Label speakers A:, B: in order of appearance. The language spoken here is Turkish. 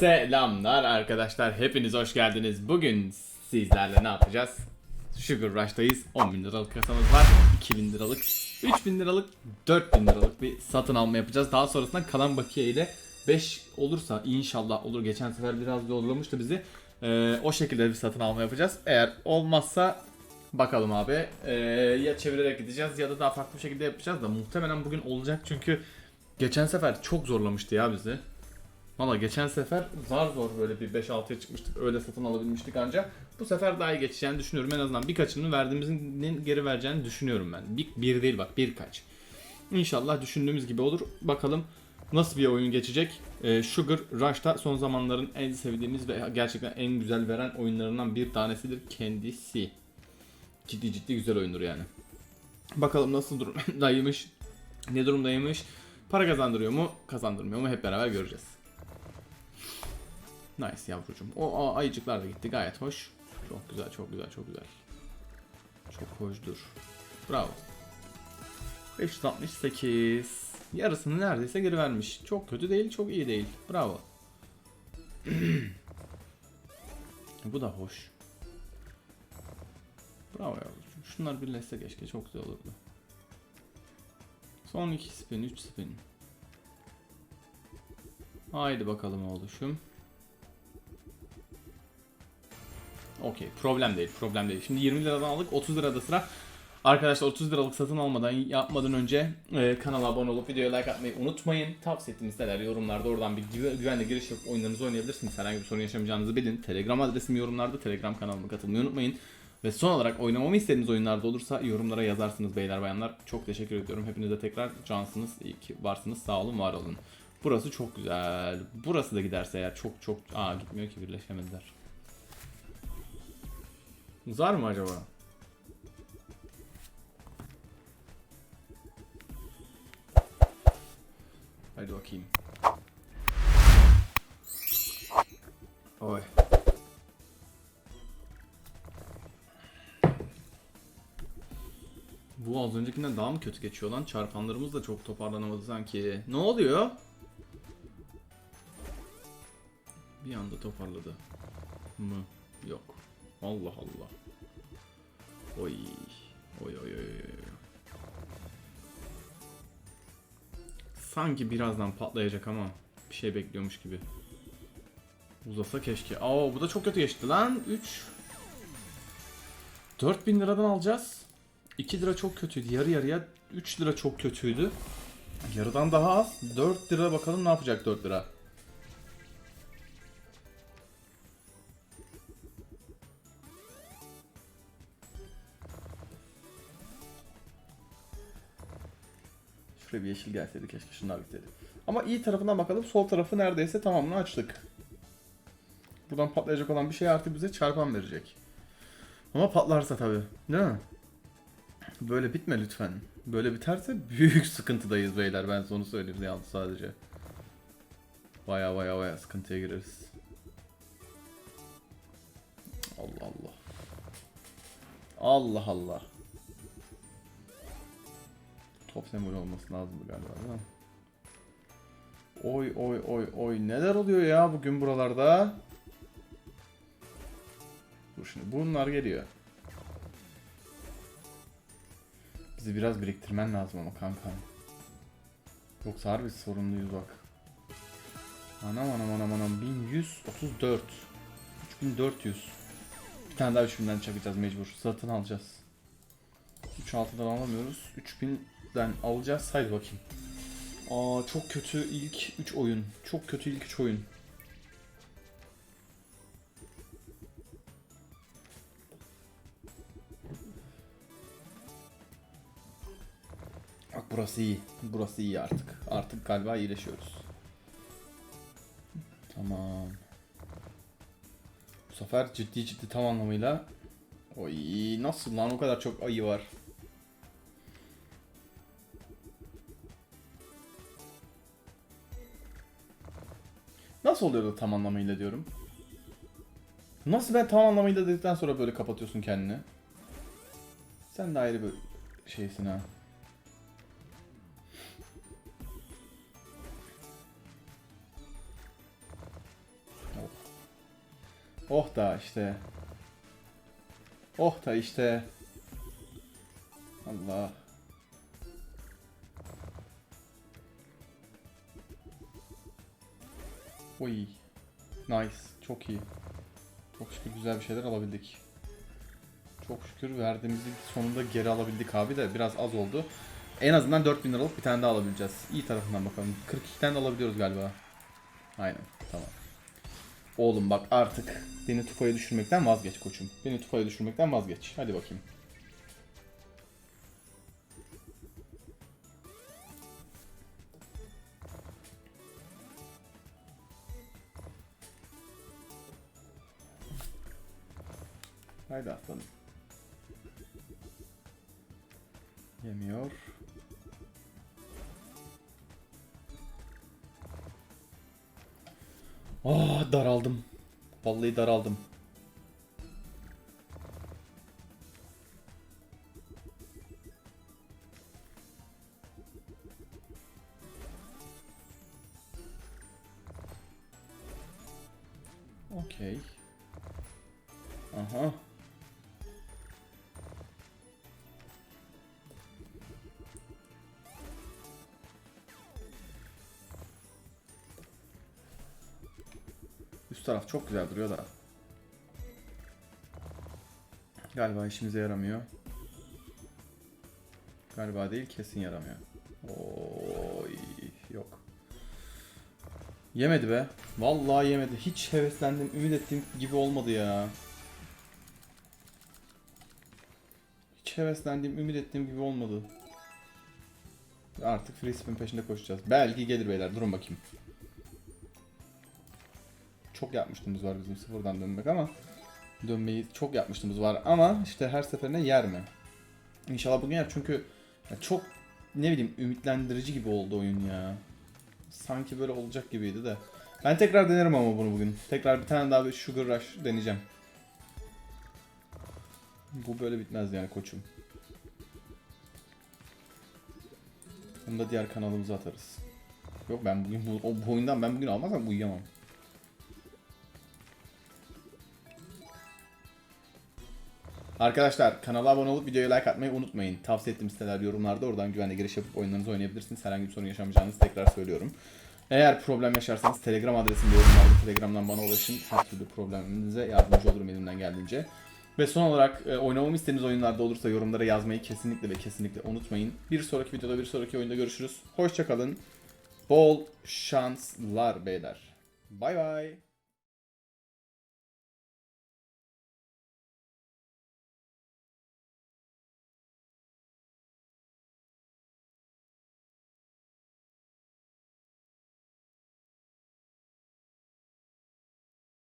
A: Selamlar arkadaşlar. Hepiniz hoş geldiniz. Bugün sizlerle ne yapacağız? Sugar Rush'tayız. 10 bin liralık kasamız var. 2000 liralık, 3000 liralık, 4000 liralık bir satın alma yapacağız. Daha sonrasında kalan bakiye ile 5 olursa inşallah olur. Geçen sefer biraz zorlamıştı bizi. Ee, o şekilde bir satın alma yapacağız. Eğer olmazsa bakalım abi. Ee, ya çevirerek gideceğiz ya da daha farklı bir şekilde yapacağız da muhtemelen bugün olacak çünkü geçen sefer çok zorlamıştı ya bizi. Valla geçen sefer zar zor böyle bir 5-6'ya çıkmıştık. Öyle satın alabilmiştik ancak. Bu sefer daha iyi geçeceğini düşünüyorum. En azından birkaçını verdiğimizin geri vereceğini düşünüyorum ben. Bir, bir değil bak birkaç. İnşallah düşündüğümüz gibi olur. Bakalım nasıl bir oyun geçecek. Ee, Sugar Rush'ta son zamanların en sevdiğimiz ve gerçekten en güzel veren oyunlarından bir tanesidir kendisi. Ciddi ciddi güzel oyundur yani. Bakalım nasıl durumdaymış, ne durumdaymış, para kazandırıyor mu, kazandırmıyor mu hep beraber göreceğiz. Nice yavrucuğum. O ayıcıklar da gitti gayet hoş. Çok güzel, çok güzel, çok güzel. Çok hoşdur. Bravo. 568. Yarısını neredeyse geri vermiş. Çok kötü değil, çok iyi değil. Bravo. Bu da hoş. Bravo yavrucuğum. Şunlar birleşse keşke çok güzel olurdu. Son 2 spin, 3 spin. Haydi bakalım oğluşum. Okey problem değil problem değil. Şimdi 20 liradan aldık 30 lirada sıra. Arkadaşlar 30 liralık satın almadan yapmadan önce e, kanala abone olup videoya like atmayı unutmayın. Tavsiye ettiğiniz neler yorumlarda oradan bir güve- güvenli giriş yapıp oyunlarınızı oynayabilirsiniz. Herhangi bir sorun yaşamayacağınızı bilin. Telegram adresim yorumlarda. Telegram kanalıma katılmayı unutmayın. Ve son olarak oynamamı istediğiniz oyunlarda olursa yorumlara yazarsınız beyler bayanlar. Çok teşekkür ediyorum. Hepinize tekrar cansınız. İyi ki varsınız. Sağ olun var olun. Burası çok güzel. Burası da giderse eğer çok çok... Aa gitmiyor ki birleşemediler. Zar mı acaba? Hadi bakayım. Oy. Bu az öncekinden daha mı kötü geçiyor lan? Çarpanlarımız da çok toparlanamadı sanki. Ne oluyor? Bir anda toparladı. Mı? Yok. Allah Allah. Oy. Oy oy oy. Sanki birazdan patlayacak ama bir şey bekliyormuş gibi. Uzasa keşke. Aa bu da çok kötü geçti lan. 3 4000 liradan alacağız. 2 lira çok kötüydü. Yarı yarıya 3 lira çok kötüydü. Yarıdan daha az. 4 lira bakalım ne yapacak 4 lira. Şuraya bir yeşil gelseydi keşke şunlar bitseydi. Ama iyi tarafından bakalım. Sol tarafı neredeyse tamamını açtık. Buradan patlayacak olan bir şey artık bize çarpan verecek. Ama patlarsa tabi. Değil mi? Böyle bitme lütfen. Böyle biterse büyük sıkıntıdayız beyler. Ben onu söyleyeyim yalnız sadece. Baya baya baya sıkıntıya gireriz. Allah Allah. Allah Allah. Top sembolü olması lazım galiba değil mi? Oy oy oy oy neler oluyor ya bugün buralarda? Dur şimdi bunlar geliyor. Bizi biraz biriktirmen lazım ama kanka. Yoksa harbi sorunluyuz bak. Anam anam anam anam 1134 3400 Bir tane daha 3000'den çakacağız mecbur. Satın alacağız. 3.6'dan alamıyoruz. 3000'den alacağız. Haydi bakayım. Aa çok kötü ilk 3 oyun. Çok kötü ilk 3 oyun. Bak burası iyi. Burası iyi artık. Artık galiba iyileşiyoruz. Tamam. Bu sefer ciddi ciddi tam anlamıyla Oy nasıl lan o kadar çok ayı var. Nasıl oluyor da tam anlamıyla diyorum. Nasıl ben tam anlamıyla dedikten sonra böyle kapatıyorsun kendini? Sen de ayrı bir şeysin ha. Oh da işte. Oh da işte. Allah. Oy. Nice. Çok iyi. Çok şükür güzel bir şeyler alabildik. Çok şükür verdiğimizi sonunda geri alabildik abi de biraz az oldu. En azından 4000 liralık bir tane daha alabileceğiz. İyi tarafından bakalım. 42 tane de alabiliyoruz galiba. Aynen. Tamam. Oğlum bak artık beni tufaya düşürmekten vazgeç koçum. Beni tufaya düşürmekten vazgeç. Hadi bakayım. Haydi aslanım. Yemiyor. Ah daraldım. Vallahi daraldım. Okey. Aha. Taraf çok güzel duruyor da. Galiba işimize yaramıyor. Galiba değil kesin yaramıyor. Oy yok. Yemedi be. Vallahi yemedi. Hiç heveslendim, ümit ettiğim gibi olmadı ya. Hiç heveslendiğim, ümit ettiğim gibi olmadı. Artık free spin peşinde koşacağız. Belki gelir beyler. Durun bakayım. Çok yapmıştığımız var bizim sıfırdan dönmek ama dönmeyi çok yapmıştığımız var ama işte her seferinde yer mi? İnşallah bugün yer çünkü çok ne bileyim ümitlendirici gibi oldu oyun ya. Sanki böyle olacak gibiydi de. Ben tekrar denerim ama bunu bugün. Tekrar bir tane daha bir Sugar Rush deneyeceğim. Bu böyle bitmez yani koçum. Bunu da diğer kanalımıza atarız. Yok ben bugün bu, bu oyundan ben bugün almazsam uyuyamam. Arkadaşlar kanala abone olup videoya like atmayı unutmayın. Tavsiye ettiğim siteler yorumlarda oradan güvenle giriş yapıp oyunlarınızı oynayabilirsiniz. Herhangi bir sorun yaşamayacağınızı tekrar söylüyorum. Eğer problem yaşarsanız Telegram adresinde yorumlarda Telegram'dan bana ulaşın. Her türlü probleminize yardımcı olurum elimden geldiğince. Ve son olarak e, oynamamı istediğiniz oyunlarda olursa yorumlara yazmayı kesinlikle ve kesinlikle unutmayın. Bir sonraki videoda bir sonraki oyunda görüşürüz. Hoşçakalın. Bol şanslar beyler. Bay bay.